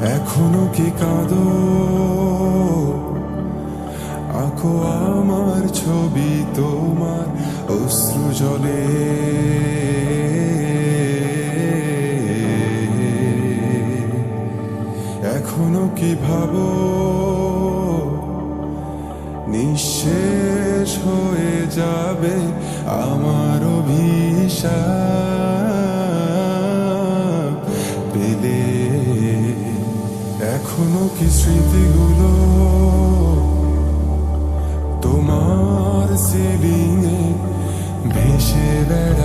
এখনও কি কাঁদো? আঁকো আমার ছবি তোমার অশ্রু জলে। এখনও কি ভাবো? নিঃশেষ হয়ে যাবে আমার অভিশাপ। এখনও কি স্মৃতিগুলো? তোমার সিলিংয়ে ভেসে বেড়ে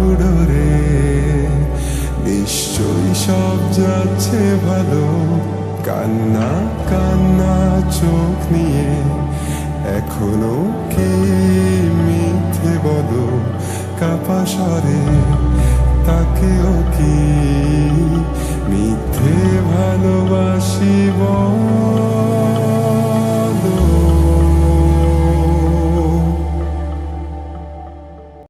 ডোরে নিশ্চয় সব যাচ্ছে ভালো। কান্না কান্না, চোখ নিয়ে। এখনও কে মিথ্যে বলো? কাপা সরে তাকেও কি মিথ্যে ভালোবাসি বল?